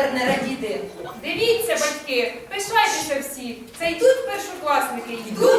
тепер не радіти. Дивіться, батьки, пишайтеся всі. Це йдуть першокласники, йдуть.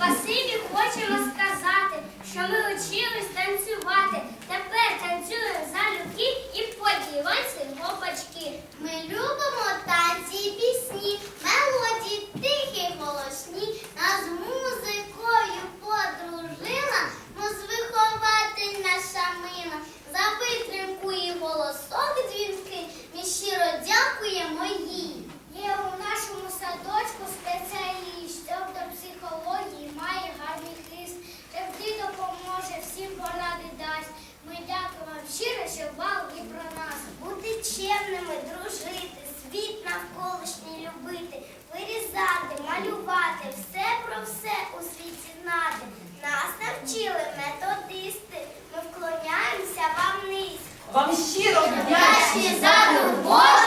Спасибі хочемо сказати, що ми вчились танцювати. Тепер танцюємо залюбки і подівайся його бачки. Ми любимо танці і пісні, мелодії тихі голосні. Нас музикою подружила, муз вихователь наша мила. За витримку і голосок дзвінки. Ми щиро дякуємо їй. І у нашому садочку спеціаліст до психології має гарний хист. Завжди допоможе, всім поради дасть. Ми дякуємо вам щиро, що бали про нас. Бути чемними, дружити, світ навколишній любити, вирізати, малювати, все про все у світі знати. Нас навчили методисти. Ми вклоняємося вам низько. Вам щиро вдячні за турботу.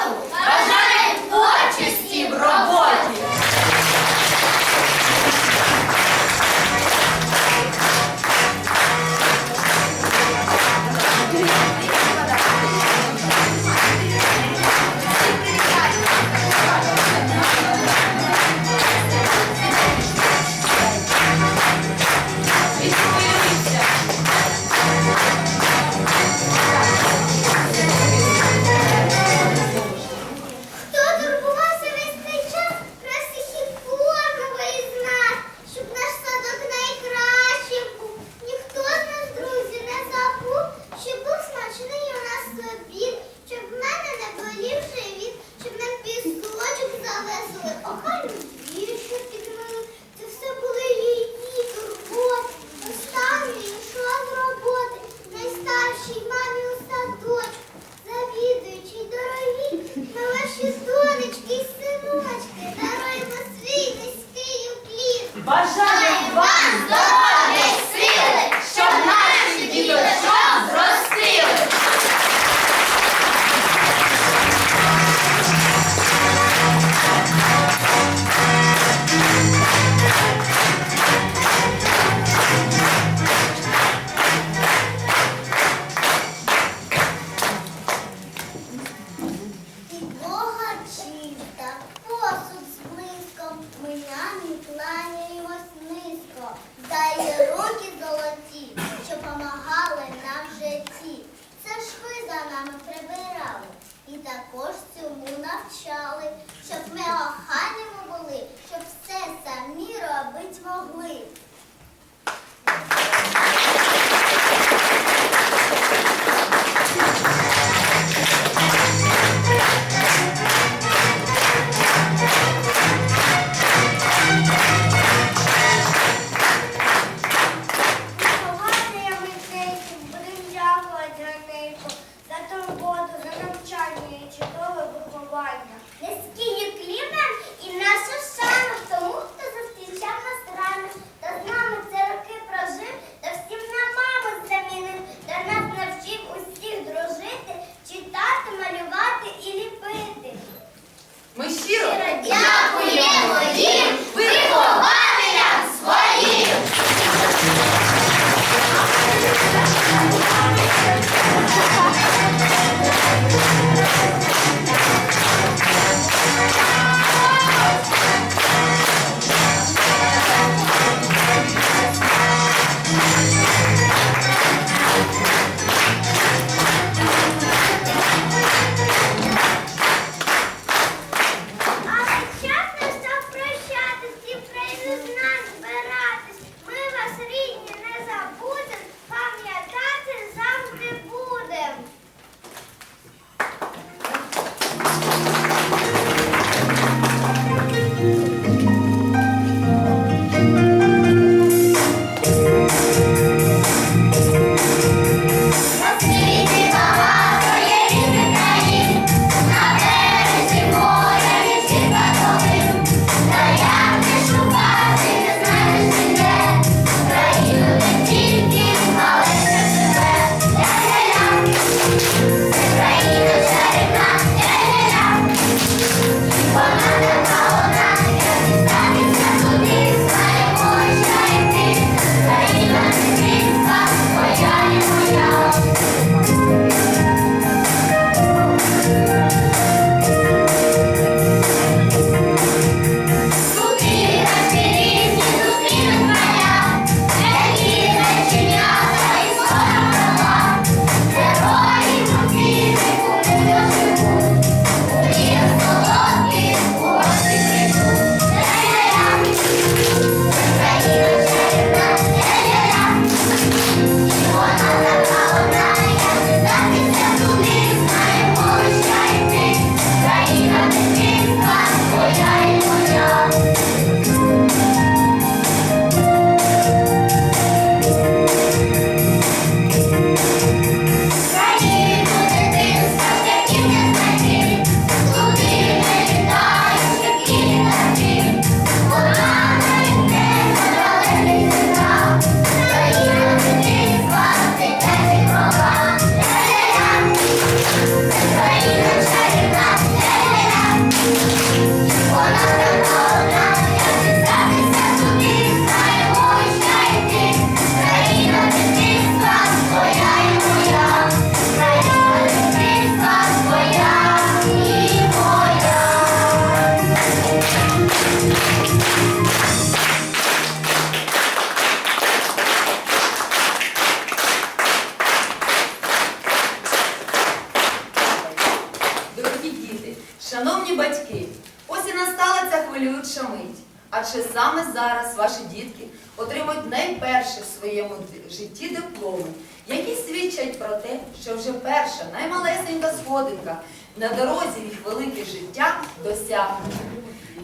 Отримують найперше в своєму житті дипломи, які свідчать про те, що вже перша наймалесенька сходинка на дорозі їх велике життя досягнута.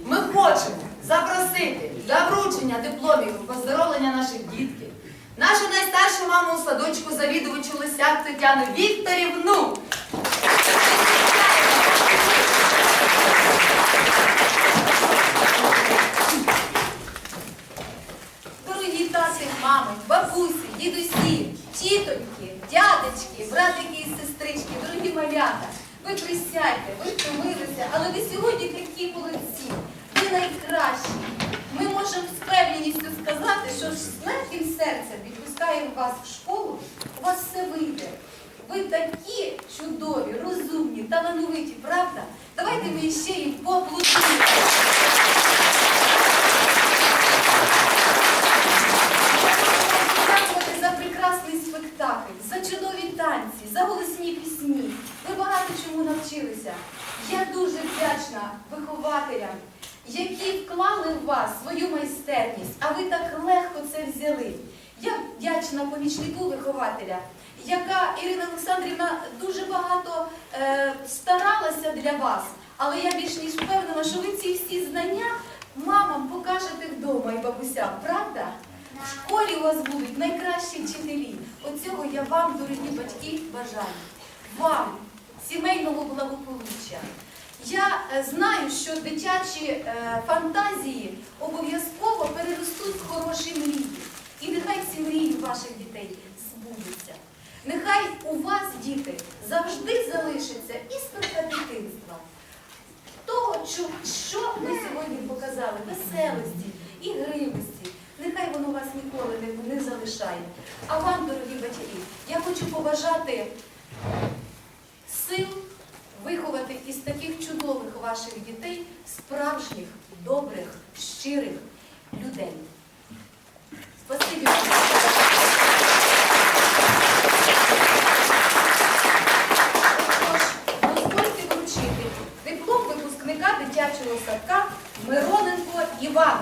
Ми хочемо запросити для вручення дипломів і поздоровлення наших дітків, нашу найстаршу маму у садочку завідувачу Лисяк Тетяну Вікторівну. Бабусі, дідусі, тітоньки, дядечки, братики і сестрички, дорогі малята, ви присядьте, ви втомилися, але ви сьогодні такі молодці, ви найкращі. Ми можемо з впевненістю сказати, що з легким серцем відпускаємо вас в школу, у вас все вийде. Ви такі чудові, розумні, талановиті, правда? Давайте ми ще їм поаплодуємо. Дякувати за прекрасний спектакль, за чудові танці, за голосні пісні. Ви багато чому навчилися. Я дуже вдячна вихователям, які вклали в вас свою майстерність, а ви так легко це взяли. Я вдячна помічнику вихователя, яка Ірина Олександрівна дуже багато е, старалася для вас. Але я більш ніж впевнена, що ви ці всі знання мамам покажете вдома і бабусям, правда? В школі у вас будуть найкращі вчителі. Оцього я вам, дорогі батьки, бажаю. Вам сімейного благополуччя. Я е, знаю, що дитячі е, фантазії обов'язково переростуть хороші мрії. І нехай ці мрії ваших дітей. Нехай у вас, діти, завжди залишиться іскорка дитинства. Того, що, ми сьогодні показали, веселості, ігривості. Нехай воно вас ніколи не, не залишає. А вам, дорогі батьки, я хочу побажати сил виховати із таких чудових ваших дітей справжніх, добрих, щирих людей. Спасибі. вам. Тож, дозвольте вручити диплом випускника дитячого садка Мироненко Івану.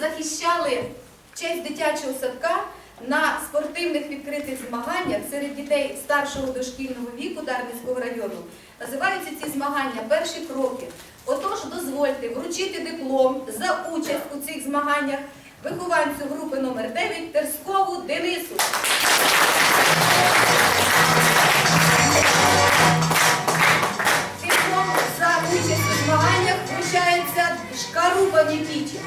Захищали честь дитячого садка на спортивних відкритих змаганнях серед дітей старшого дошкільного віку Дарницького району. Називаються ці змагання перші кроки. Отож, дозвольте вручити диплом за участь у цих змаганнях вихованцю групи номер 9 Терскову Денису. Вручається Шкарупа Нікіті.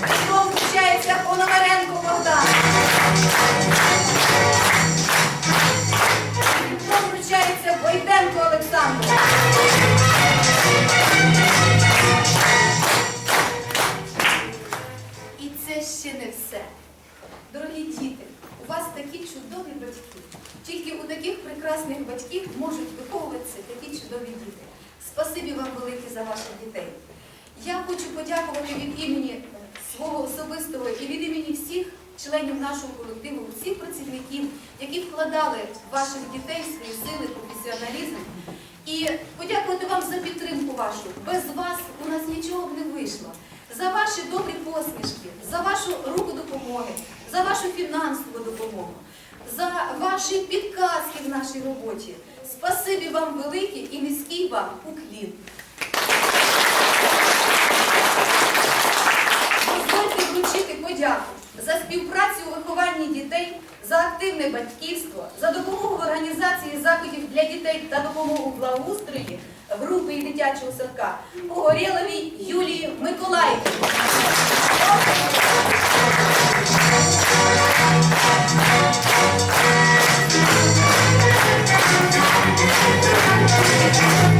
Диплом вручається Пономаренко Богдан. Диплом вручається Войтенко Олександру. І це ще не все. Дорогі діти, у вас такі чудові батьки. Тільки у таких прекрасних батьків можуть виховуватися такі чудові діти. Спасибі вам велике за ваших дітей. Я хочу подякувати від імені свого особистого і від імені всіх членів нашого колективу, всіх працівників, які вкладали в ваших дітей свої сили, професіоналізм. І подякувати вам за підтримку вашу. Без вас у нас нічого б не вийшло. За ваші добрі посмішки, за вашу руку допомоги, за вашу фінансову допомогу, за ваші підказки в нашій роботі. Спасибі вам велике і низький вам уклін. Дозвольте вручити подяку за співпрацю у вихованні дітей, за активне батьківство, за допомогу в організації заходів для дітей та допомогу в благоустрої групи і дитячого садка Погорєловій Юлії Миколаївні. Подяка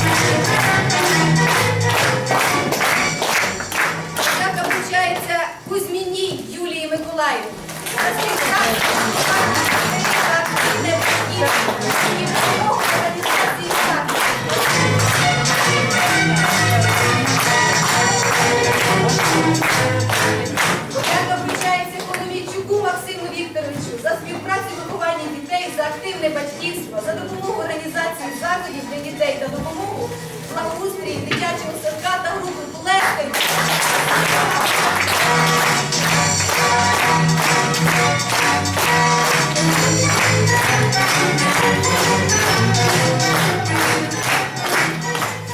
дітей та допомогу в благоустрії дитячого садка та групи Плескай.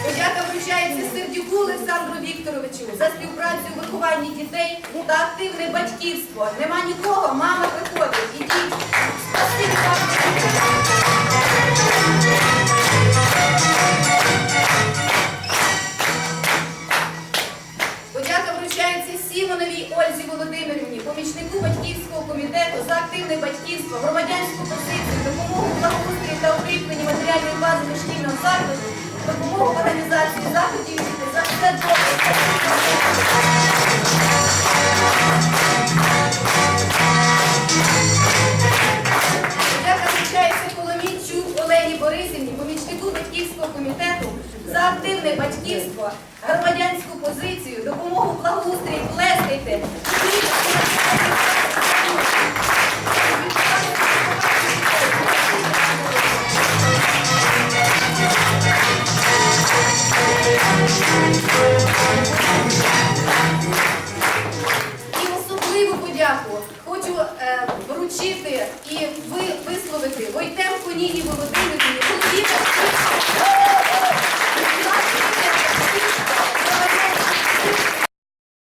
Подяка вручається Сердюку Олександру Вікторовичу за співпрацю у вихованні дітей та активне батьківство. Нема нікого, мама приходить. Ідіть. Спасибі Володимирівні, помічнику батьківського комітету за активне батьківство, громадянську позицію, допомогу благоустрій та укріпленні матеріальної бази дошкільного закладу, допомогу організації заходів за все добре. Батьківство, громадянську позицію, допомогу благоустрій, плескайте. І особливу подяку хочу е, вручити і ви, висловити Войтенку Ніні Володимирівні,